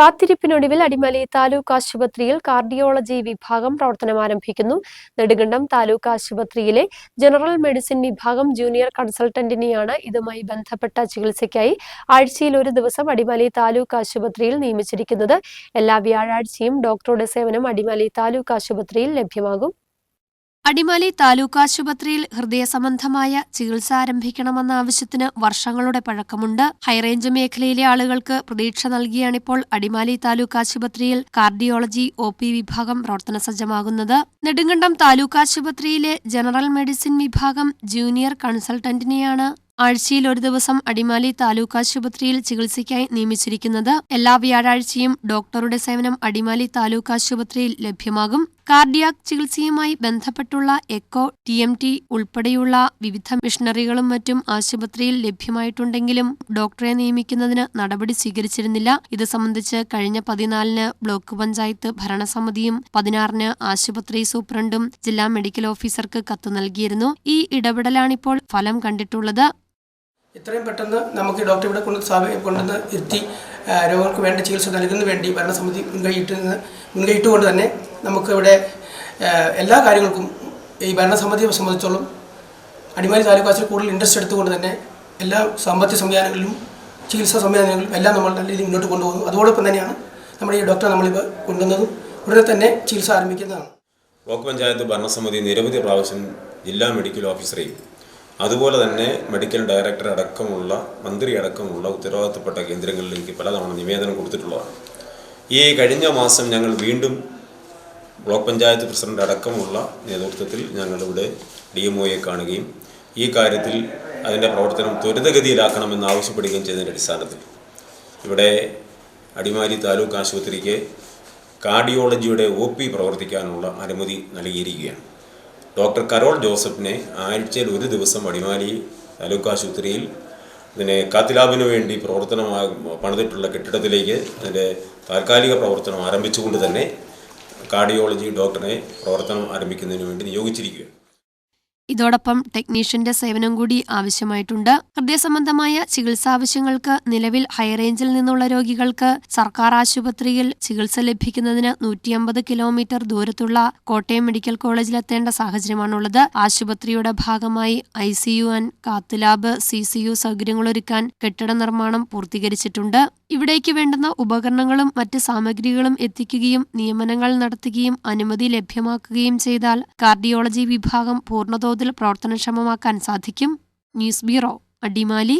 കാത്തിരിപ്പിനൊടുവിൽ അടിമലി താലൂക്ക് ആശുപത്രിയിൽ കാർഡിയോളജി വിഭാഗം പ്രവർത്തനം ആരംഭിക്കുന്നു. നെടുകണ്ടം താലൂക്ക് ആശുപത്രിയിലെ ജനറൽ മെഡിസിൻ വിഭാഗം ജൂനിയർ കൺസൾട്ടന്റിനെയാണ് ഇതുമായി ബന്ധപ്പെട്ട ചികിത്സയ്ക്കായി ആഴ്ചയിൽ ഒരു ദിവസം അടിമലി താലൂക്ക് ആശുപത്രിയിൽ നിയമിച്ചിരിക്കുന്നത്. എല്ലാ വ്യാഴാഴ്ചയും ഡോക്ടറുടെ സേവനം അടിമലി താലൂക്ക് ആശുപത്രിയിൽ ലഭ്യമാകും. അടിമാലി താലൂക്ക് ആശുപത്രിയിൽ ഹൃദയ സംബന്ധമായ ചികിത്സ ആരംഭിക്കണമെന്ന ആവശ്യത്തിന് വർഷങ്ങളുടെ പഴക്കമുണ്ട്. ഹൈറേഞ്ച് മേഖലയിലെ ആളുകൾക്ക് പ്രതീക്ഷ നൽകിയാണിപ്പോൾ അടിമാലി താലൂക്ക് ആശുപത്രിയിൽ കാർഡിയോളജി ഒ പി വിഭാഗം പ്രവർത്തന സജ്ജമാകുന്നത് നെടുങ്കണ്ടം താലൂക്ക് ആശുപത്രിയിലെ ജനറൽ മെഡിസിൻ വിഭാഗം ജൂനിയർ കൺസൾട്ടന്റിനെയാണ് ആഴ്ചയിൽ ഒരു ദിവസം അടിമാലി താലൂക്ക് ആശുപത്രിയിൽ ചികിത്സയ്ക്കായി നിയമിച്ചിരിക്കുന്നത്. എല്ലാ വ്യാഴാഴ്ചയും ഡോക്ടറുടെ സേവനം അടിമാലി താലൂക്ക് ആശുപത്രിയിൽ ലഭ്യമാകും. കാർഡിയാക് ചികിത്സയുമായി ബന്ധപ്പെട്ടുള്ള എക്കോ ടി എം ടി ഉൾപ്പെടെയുള്ള വിവിധ മിഷണറികളും മറ്റും ആശുപത്രിയിൽ ലഭ്യമായിട്ടുണ്ടെങ്കിലും ഡോക്ടറെ നിയമിക്കുന്നതിന് നടപടി സ്വീകരിച്ചിരുന്നില്ല. ഇത് സംബന്ധിച്ച് കഴിഞ്ഞ പതിനാലിന് ബ്ലോക്ക് പഞ്ചായത്ത് ഭരണസമിതിയും പതിനാറിന് ആശുപത്രി സൂപ്രണ്ടും ജില്ലാ മെഡിക്കൽ ഓഫീസർക്ക് കത്ത് നൽകിയിരുന്നു. ഈ ഇടപെടലാണിപ്പോൾ ഫലം കണ്ടിട്ടുള്ളത്. ഇത്രയും പെട്ടെന്ന് നമുക്ക് ഡോക്ടർ ഇവിടെ കൊണ്ട് സ്ഥാപി കൊണ്ടുവന്ന് ആ, രോഗങ്ങൾക്ക് വേണ്ട ചികിത്സ നൽകുന്നതിന് വേണ്ടി ഭരണസമിതി മുൻകൈയിട്ട് മുൻകൈയിട്ടുകൊണ്ട് തന്നെ നമുക്കിവിടെ ഇവിടെ എല്ലാ കാര്യങ്ങൾക്കും ഈ ഭരണസമിതിയെ സംബന്ധിച്ചോളം അടിമാലി താലൂക്കാസിൽ കൂടുതൽ ഇൻട്രസ്റ്റ് എടുത്തുകൊണ്ട് തന്നെ എല്ലാ സാമ്പത്തിക സംവിധാനങ്ങളിലും ചികിത്സാ സംവിധാനങ്ങളിലും എല്ലാം നമ്മൾ നല്ല രീതിയിൽ മുന്നോട്ട് കൊണ്ടുപോകുന്നു. അതോടൊപ്പം തന്നെയാണ് നമ്മുടെ ഈ ഡോക്ടറെ നമ്മളിപ്പോൾ കൊണ്ടുവന്നതും ഉടനെ തന്നെ ചികിത്സ ആരംഭിക്കുന്നതാണ്. ബ്ലോക്ക് പഞ്ചായത്ത് ഭരണസമിതി നിരവധി പ്രാവശ്യം ജില്ലാ മെഡിക്കൽ ഓഫീസറെയും അതുപോലെ തന്നെ മെഡിക്കൽ ഡയറക്ടർ അടക്കമുള്ള മന്ത്രി അടക്കമുള്ള ഉത്തരവാദിത്തപ്പെട്ട കേന്ദ്രങ്ങളിലേക്ക് പലതവണ നിവേദനം കൊടുത്തിട്ടുള്ളതാണ്. ഈ കഴിഞ്ഞ മാസം ഞങ്ങൾ വീണ്ടും ബ്ലോക്ക് പഞ്ചായത്ത് പ്രസിഡന്റ് അടക്കമുള്ള നേതൃത്വത്തിൽ ഞങ്ങളിവിടെ ഡി എം ഒയെ കാണുകയും ഈ കാര്യത്തിൽ അതിന്റെ പ്രവർത്തനം ത്വരിതഗതിയിലാക്കണമെന്ന് ആവശ്യപ്പെടുകയും ചെയ്തതിന്റെ അടിസ്ഥാനത്തിൽ. ഇവിടെ അടിമാലി താലൂക്ക് ആശുപത്രിക്ക് കാർഡിയോളജിയുടെ ഒ പി പ്രവർത്തിക്കാനുള്ള അനുമതി നൽകിയിരിക്കുകയാണ്. ഡോക്ടർ കരോൾ ജോസഫിനെ ആഴ്ചയിൽ ഒരു ദിവസം അടിമാലി താലൂക്ക് ആശുപത്രിയിൽ ഇതിനെ കാത്തിലാബിന് വേണ്ടി പ്രവർത്തനം പണിതിട്ടുള്ള കെട്ടിടത്തിലേക്ക് അതിന്റെ താൽക്കാലിക പ്രവർത്തനം ആരംഭിച്ചുകൊണ്ട് തന്നെ കാർഡിയോളജി ഡോക്ടറെ പ്രവർത്തനം ആരംഭിക്കുന്നതിന് വേണ്ടി നിയോഗിച്ചിരിക്കുകയാണ്. ഇതോടൊപ്പം ടെക്നീഷ്യന്റെ സേവനം കൂടി ആവശ്യമായിട്ടുണ്ട്. ഹൃദയസംബന്ധമായ ചികിത്സാവശ്യങ്ങൾക്ക് നിലവിൽ ഹൈറേഞ്ചിൽ നിന്നുള്ള രോഗികൾക്ക് സർക്കാർ ആശുപത്രിയിൽ ചികിത്സ ലഭിക്കുന്നതിന് നൂറ്റിയമ്പത് കിലോമീറ്റർ ദൂരത്തുള്ള കോട്ടയം മെഡിക്കൽ കോളേജിലെത്തേണ്ട സാഹചര്യമാണുള്ളത്. ആശുപത്രിയുടെ ഭാഗമായി I C U and cath lab C C U സൗകര്യങ്ങളൊരുക്കാൻ കെട്ടിട നിർമ്മാണം പൂർത്തീകരിച്ചിട്ടുണ്ട്. ഇവിടേക്ക് വേണ്ടുന്ന ഉപകരണങ്ങളും മറ്റ് സാമഗ്രികളും എത്തിക്കുകയും നിയമനങ്ങൾ നടത്തുകയും അനുമതി ലഭ്യമാക്കുകയും ചെയ്താൽ കാർഡിയോളജി വിഭാഗം പൂർണതോതിൽ പ്രവർത്തനക്ഷമമാക്കാൻ സാധിക്കും. News bureau Adimali.